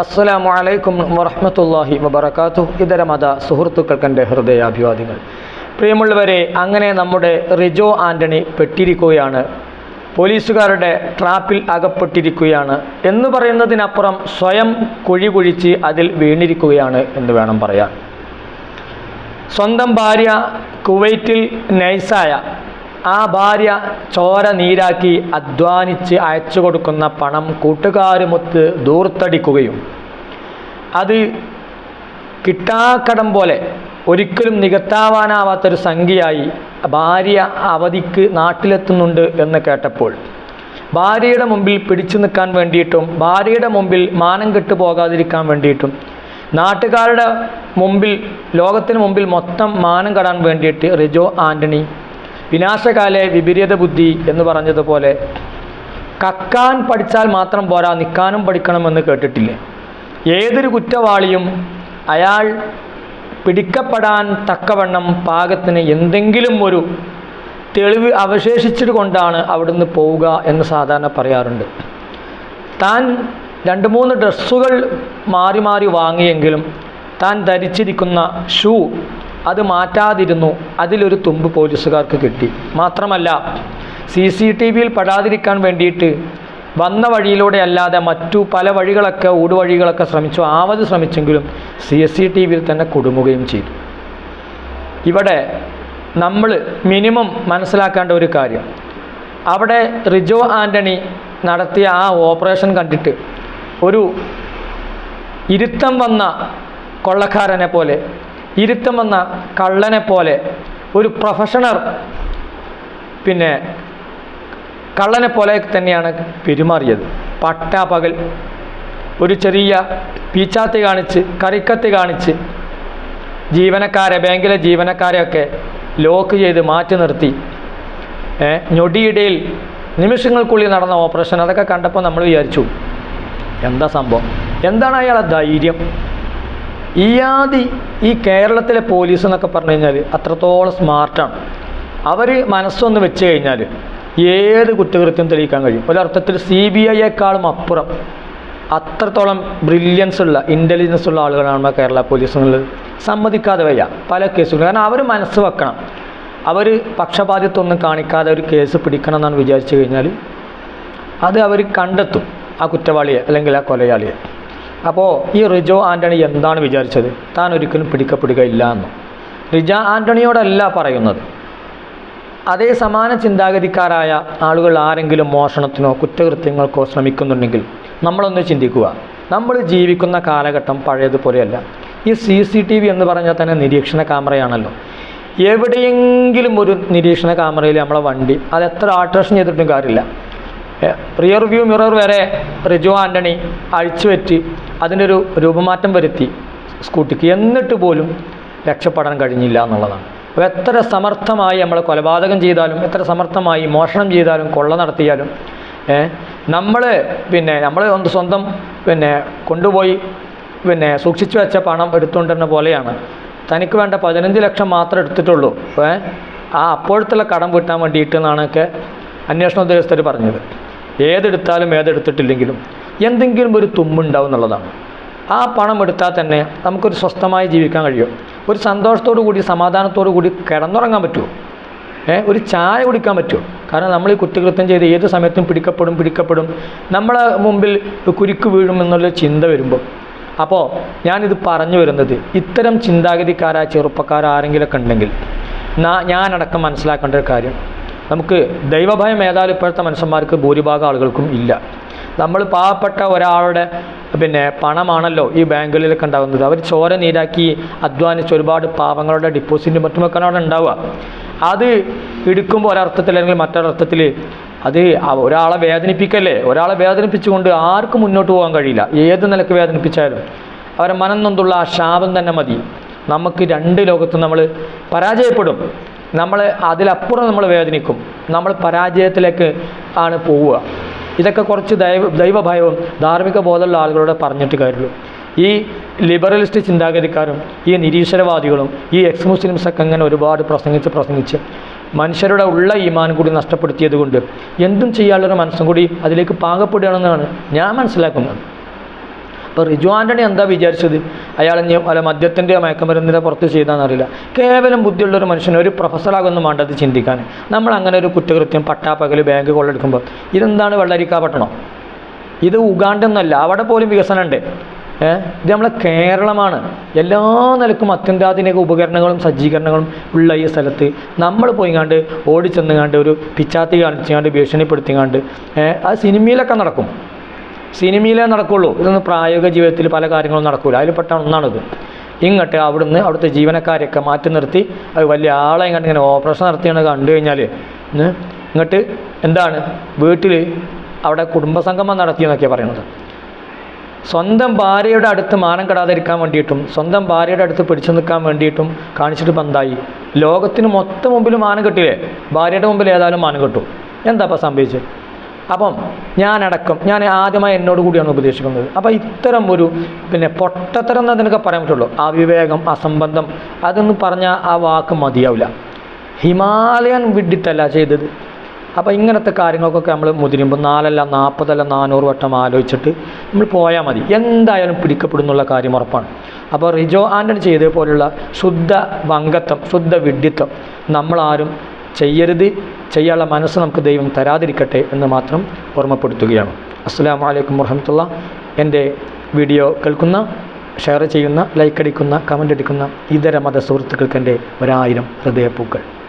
അസ്സലാമു അലൈക്കും വറഹ്മത്തുള്ളാഹി വബറകാതുഹു. ഇതര മത സുഹൃത്തുക്കൾക്കെന്റെ ഹൃദയാഭിവാദ്യങ്ങൾ പ്രിയമുള്ളവരെ അങ്ങനെ നമ്മുടെ റിജോ ആന്റണി പെട്ടിരിക്കുകയാണ്. പോലീസുകാരുടെ ട്രാപ്പിൽ അകപ്പെട്ടിരിക്കുകയാണ്. എന്ന് പറയുന്നതിനപ്പുറം സ്വയം കുഴി കുഴിച്ച് അതിൽ വീണിരിക്കുകയാണ് എന്ന് വേണം പറയാൻ. സ്വന്തം ഭാര്യ കുവൈറ്റിൽ നൈസായ ആ ഭാര്യ ചോര നീരാക്കി അധ്വാനിച്ച് അയച്ചു കൊടുക്കുന്ന പണം കൂട്ടുകാരുമൊത്ത് ദൂർത്തടിക്കുകയും. അത് കിട്ടാക്കടം പോലെ ഒരിക്കലും നികത്താവാനാവാത്തൊരു സംഖ്യയായി ഭാര്യ അവധിക്ക് നാട്ടിലെത്തുന്നുണ്ട് എന്ന് കേട്ടപ്പോൾ. ഭാര്യയുടെ മുമ്പിൽ പിടിച്ചു നിൽക്കാൻ വേണ്ടിയിട്ടും ഭാര്യയുടെ മുമ്പിൽ മാനം കെട്ടു പോകാതിരിക്കാൻ വേണ്ടിയിട്ടും നാട്ടുകാരുടെ മുമ്പിൽ ലോകത്തിന് മുമ്പിൽ മൊത്തം മാനം കെടാൻ വേണ്ടിയിട്ട് റിജോ ആന്റണി വിനാശകാലെ വിപരീത ബുദ്ധി എന്ന് പറഞ്ഞതുപോലെ കക്കാൻ പഠിച്ചാൽ മാത്രം പോരാ നിൽക്കാനും പഠിക്കണമെന്ന് കേട്ടിട്ടില്ലേ? ഏതൊരു കുറ്റവാളിയും അയാൾ പിടിക്കപ്പെടാൻ തക്കവണ്ണം പാകത്തിന് എന്തെങ്കിലും ഒരു തെളിവ് അവശേഷിച്ചിട്ട് കൊണ്ടാണ് അവിടുന്ന് പോവുക എന്ന് സാധാരണ പറയാറുണ്ട്. താൻ രണ്ട് മൂന്ന് ഡ്രസ്സുകൾ മാറി മാറി വാങ്ങിയെങ്കിലും താൻ ധരിച്ചിരിക്കുന്ന ഷൂ അത് മാറ്റാതിരുന്നു. അതിലൊരു തുമ്പ് പോലീസുകാർക്ക് കിട്ടി. മാത്രമല്ല സി സി ടി വിയിൽ പെടാതിരിക്കാൻ വേണ്ടിയിട്ട് വന്ന വഴിയിലൂടെ അല്ലാതെ മറ്റു പല വഴികളൊക്കെ ഊടുവഴികളൊക്കെ ശ്രമിച്ചു ആവത് ശ്രമിച്ചെങ്കിലും സി എസ് സി ടി വിയിൽ തന്നെ കുടുങ്ങുകയും ചെയ്തു. ഇവിടെ നമ്മൾ മിനിമം മനസ്സിലാക്കേണ്ട ഒരു കാര്യം. അവിടെ റിജോ ആന്റണി നടത്തിയ ആ ഓപ്പറേഷൻ കണ്ടിട്ട് ഒരു ഇരുത്തം വന്ന കൊള്ളക്കാരനെ പോലെ ഇരുത്തം വന്ന കള്ളനെ പോലെ ഒരു പ്രൊഫഷണർ പിന്നെ കള്ളനെ പോലെ തന്നെയാണ് പെരുമാറിയത്. പട്ടാപകൽ ഒരു ചെറിയ പീച്ചാത്തി കാണിച്ച് കറിക്കത്തി കാണിച്ച് ജീവനക്കാരെ ബാങ്കിലെ ജീവനക്കാരെയൊക്കെ ലോക്ക് ചെയ്ത് മാറ്റി നിർത്തി. ഞൊടിയിടയിൽ നിമിഷങ്ങൾക്കുള്ളിൽ നടന്ന ഓപ്പറേഷൻ അതൊക്കെ കണ്ടപ്പോൾ നമ്മൾ വിചാരിച്ചു എന്താ സംഭവം? എന്താണ് അയാളെ ധൈര്യം? ഇയാദി ഈ കേരളത്തിലെ പോലീസ് എന്നൊക്കെ പറഞ്ഞു കഴിഞ്ഞാൽ അത്രത്തോളം സ്മാർട്ടാണ് അവർ മനസ്സൊന്ന് വെച്ച് കഴിഞ്ഞാൽ ഏത് കുറ്റകൃത്യം തെളിയിക്കാൻ കഴിയും? ഒരർത്ഥത്തിൽ സി ബി ഐയേക്കാളും അപ്പുറം അത്രത്തോളം ബ്രില്യൻസ് ഉള്ള ഇന്റലിജൻസ് ഉള്ള ആളുകളാണ് കേരള പോലീസ് എന്നുള്ളത് സമ്മതിക്കാതെ വയ്യ പല കേസുകളും. കാരണം അവർ മനസ്സ് വെക്കണം. അവർ പക്ഷപാതിത്വമൊന്നും കാണിക്കാതെ ഒരു കേസ് പിടിക്കണം എന്നാണ് വിചാരിച്ചു കഴിഞ്ഞാൽ അത് അവർ കണ്ടെത്തും ആ കുറ്റവാളിയെ അല്ലെങ്കിൽ ആ കൊലയാളിയെ. അപ്പോൾ ഈ റിജോ ആന്റണി എന്താണ് വിചാരിച്ചത്? താൻ ഒരിക്കലും പിടിക്കപ്പെടുകയില്ല എന്ന് റിജ ആന്റണിയോടല്ല പറയുന്നത്. അതേ സമാന ചിന്താഗതിക്കാരായ ആളുകൾ ആരെങ്കിലും മോഷണത്തിനോ കുറ്റകൃത്യങ്ങൾക്കോ ശ്രമിക്കുന്നുണ്ടെങ്കിൽ നമ്മളൊന്ന് ചിന്തിക്കുക. നമ്മൾ ജീവിക്കുന്ന കാലഘട്ടം പഴയതുപോലെയല്ല. ഈ സി സി ടി വി എന്ന് പറഞ്ഞാൽ തന്നെ നിരീക്ഷണ ക്യാമറയാണല്ലോ. എവിടെയെങ്കിലും ഒരു നിരീക്ഷണ ക്യാമറയിൽ നമ്മളെ വണ്ടി അത് എത്ര ആൾട്രേഷൻ ചെയ്തിട്ടും കാര്യമില്ല. റിയർ വ്യൂ മിറർ വരെ റിജോ ആന്റണി അഴിച്ചുപറ്റി അതിനൊരു രൂപമാറ്റം വരുത്തി. സ്കൂട്ടിക്ക് എന്നിട്ട് പോലും രക്ഷപ്പെടാൻ കഴിഞ്ഞില്ല എന്നുള്ളതാണ്. അപ്പോൾ എത്ര സമർത്ഥമായി നമ്മൾ കൊലപാതകം ചെയ്താലും എത്ര സമർത്ഥമായി മോഷണം ചെയ്താലും കൊള്ള നടത്തിയാലും നമ്മൾ പിന്നെ നമ്മൾ സ്വന്തം പിന്നെ കൊണ്ടുപോയി പിന്നെ സൂക്ഷിച്ചു വെച്ച പണം എടുത്തുകൊണ്ടിരുന്ന പോലെയാണ്. തനിക്ക് വേണ്ട പതിനഞ്ച് ലക്ഷം മാത്രം എടുത്തിട്ടുള്ളൂ. ആ അപ്പോഴത്തുള്ള കടം വീട്ടാൻ വേണ്ടിയിട്ട് എന്നാണൊക്കെ അന്വേഷണ ഉദ്യോഗസ്ഥർ പറഞ്ഞത്. ഏതെടുത്താലും ഏതെടുത്തിട്ടില്ലെങ്കിലും എന്തെങ്കിലും ഒരു തുമ്മുണ്ടാവും എന്നുള്ളതാണ്. ആ പണം എടുത്താൽ തന്നെ നമുക്കൊരു സ്വസ്ഥമായി ജീവിക്കാൻ കഴിയും. ഒരു സന്തോഷത്തോടു കൂടി സമാധാനത്തോടു കൂടി കിടന്നുറങ്ങാൻ പറ്റുമോ? ഏഹ് ഒരു ചായ കുടിക്കാൻ പറ്റുമോ? കാരണം നമ്മൾ ഈ കുറ്റകൃത്യം ചെയ്ത് ഏത് സമയത്തും പിടിക്കപ്പെടും പിടിക്കപ്പെടും. നമ്മളെ മുമ്പിൽ കുരുക്ക് വീഴും എന്നുള്ള ചിന്ത വരുമ്പോൾ അപ്പോൾ ഞാനിത് പറഞ്ഞു വരുന്നത് ഇത്തരം ചിന്താഗതിക്കാരായ ചെറുപ്പക്കാരാരെങ്കിലൊക്കെ ഉണ്ടെങ്കിൽ നാ- ഞാനടക്കം മനസ്സിലാക്കേണ്ട ഒരു കാര്യം. നമുക്ക് ദൈവഭയം ഏതായാലും ഇപ്പോഴത്തെ മനുഷ്യന്മാർക്ക് ഭൂരിഭാഗം ആളുകൾക്കും ഇല്ല. നമ്മൾ പാവപ്പെട്ട ഒരാളുടെ പിന്നെ പണമാണല്ലോ ഈ ബാങ്കുകളിലൊക്കെ ഉണ്ടാകുന്നത്. അവർ ചോര നീരാക്കി അധ്വാനിച്ച് ഒരുപാട് പാവങ്ങളുടെ ഡിപ്പോസിറ്റും മറ്റുമൊക്കെ അവിടെ ഉണ്ടാവുക. അത് എടുക്കുമ്പോൾ ഒരർത്ഥത്തിൽ അല്ലെങ്കിൽ മറ്റൊരർത്ഥത്തിൽ അത് ഒരാളെ വേദനിപ്പിക്കല്ലേ? ഒരാളെ വേദനിപ്പിച്ചുകൊണ്ട് ആർക്കും മുന്നോട്ട് പോകാൻ കഴിയില്ല. ഏത് നിലയ്ക്ക് വേദനിപ്പിച്ചാലും. അവരെ മനം നൊന്തുള്ള ആ ശാപം തന്നെ മതി. നമുക്ക് രണ്ട് ലോകത്തും നമ്മൾ പരാജയപ്പെടും. നമ്മൾ അതിലപ്പുറം നമ്മൾ വേദനിക്കും. നമ്മൾ പരാജയത്തിലേക്ക് ആണ് പോവുക. ഇതൊക്കെ കുറച്ച് ദൈവ ദൈവഭയവും ധാർമ്മിക ബോധമുള്ള ആളുകളോട് പറഞ്ഞിട്ട് കാര്യമുള്ളൂ. ഈ ലിബറലിസ്റ്റ് ചിന്താഗതിക്കാരും ഈ നിരീശ്വരവാദികളും ഈ എക്സ് മുസ്ലിംസൊക്കെ അങ്ങനെ ഒരുപാട് പ്രസംഗിച്ച് പ്രസംഗിച്ച് മനുഷ്യരുടെ ഉള്ള ഈമാൻ കൂടി നഷ്ടപ്പെടുത്തിയത് കൊണ്ട് എന്തും ചെയ്യാനുള്ളൊരു മനസ്സും കൂടി അതിലേക്ക് പാകപ്പെടുകയാണെന്നാണ് ഞാൻ മനസ്സിലാക്കുന്നത്. അപ്പോൾ റിജു ആന്റണി എന്താ വിചാരിച്ചത്? അയാൾ ഇനി അല്ല മദ്യത്തിന്റെ മയക്കമരുന്നിന്റെ പുറത്ത് ചെയ്താണെന്നറിയില്ല കേവലം ബുദ്ധിയുള്ളൊരു മനുഷ്യന് ഒരു പ്രൊഫസറാകൊന്നും വേണ്ടത് ചിന്തിക്കാൻ. നമ്മൾ അങ്ങനെ ഒരു കുറ്റകൃത്യം പട്ടാപ്പകൽ ബാങ്ക് കൊള്ളെടുക്കുമ്പോൾ ഇതെന്താണ് വെള്ളരിക്കാപട്ടണം ഇത് ഉഗാണ്ടെന്നല്ല അവിടെ പോലും വികസനമുണ്ട് ഇത് നമ്മളെ കേരളമാണ്. എല്ലാ നിലക്കും അത്യന്താധുനിക ഉപകരണങ്ങളും സജ്ജീകരണങ്ങളും ഉള്ള ഈ സ്ഥലത്ത് നമ്മൾ പോയിങ്ങാണ്ട് ഓടിച്ചെന്നുകാണ്ട് ഒരു പിച്ചാത്തി കാണിച്ചുകൊണ്ട് ഭീഷണിപ്പെടുത്തിങ്ങാണ്ട് ആ സിനിമയിലൊക്കെ നടക്കും. സിനിമയിലേ നടക്കുള്ളൂ. ഇതൊന്നും പ്രായോഗിക ജീവിതത്തിൽ പല കാര്യങ്ങളും നടക്കില്ല അതിൽപ്പെട്ട ഒന്നാണിത്. ഇങ്ങോട്ട് അവിടുന്ന് അവിടുത്തെ ജീവനക്കാരെയൊക്കെ മാറ്റി നിർത്തി. അത് വലിയ ആളെ ഇങ്ങോട്ട് ഇങ്ങനെ ഓപ്പറേഷൻ നടത്തിയാണ് കണ്ടു കഴിഞ്ഞാൽ ഇങ്ങോട്ട് എന്താണ്? വീട്ടിൽ അവിടെ കുടുംബസംഗമം നടത്തിയെന്നൊക്കെയാണ് പറയുന്നത് സ്വന്തം ഭാര്യയുടെ അടുത്ത് മാനം കെടാതിരിക്കാൻ വേണ്ടിയിട്ടും സ്വന്തം ഭാര്യയുടെ അടുത്ത് പിടിച്ചു നിൽക്കാൻ വേണ്ടിയിട്ടും കാണിച്ചിട്ട് ബന്ധായി. ലോകത്തിന് മൊത്തം മുമ്പിൽ മാനം കിട്ടിയില്ലേ ഭാര്യയുടെ മുമ്പിൽ ഏതായാലും മാനം കിട്ടും. എന്താ സംഭവിച്ചത്? അപ്പം ഞാൻ ഞാനടക്കം ഞാൻ ആദ്യമായി എന്നോട് കൂടിയാണ് ഉപദേശിക്കുന്നത്. അപ്പോൾ ഇത്തരം ഒരു പിന്നെ പൊട്ടത്തരം എന്ന് അതിനൊക്കെ പറയാൻ പറ്റുള്ളൂ. അവിവേകം അസംബന്ധം അതെന്ന് പറഞ്ഞാൽ ആ വാക്ക് മതിയാവില്ല. ഹിമാലയൻ വിഡിത്തല്ല ചെയ്തത്. അപ്പോൾ ഇങ്ങനത്തെ കാര്യങ്ങൾക്കൊക്കെ നമ്മൾ മുതിരുമ്പോൾ നാലല്ല നാൽപ്പതല്ല നാനൂറ് വട്ടം ആലോചിച്ചിട്ട് നമ്മൾ പോയാൽ മതി. എന്തായാലും പിടിക്കപ്പെടുന്നുള്ള കാര്യം ഉറപ്പാണ്. അപ്പോൾ റിജോ ആന്റണി ചെയ്തതുപോലുള്ള ശുദ്ധ വങ്കത്വം ശുദ്ധ വിഡ്ഢിത്വം നമ്മളാരും ചെയ്യരുത് ചെയ്യാനുള്ള മനസ്സ് നമുക്ക് ദൈവം തരാതിരിക്കട്ടെ എന്ന് മാത്രം ഓർമ്മപ്പെടുത്തുകയാണ്. അസ്സാം വലൈക്കും വർഹമത്തുള്ള എന്റെ വീഡിയോ കേൾക്കുന്ന ഷെയർ ചെയ്യുന്ന ലൈക്ക് അടിക്കുന്ന കമന്റ് അടിക്കുന്ന ഇതര മത സുഹൃത്തുക്കൾക്ക് എന്റെ ഒരായിരം ഹൃദയപ്പൂക്കൾ.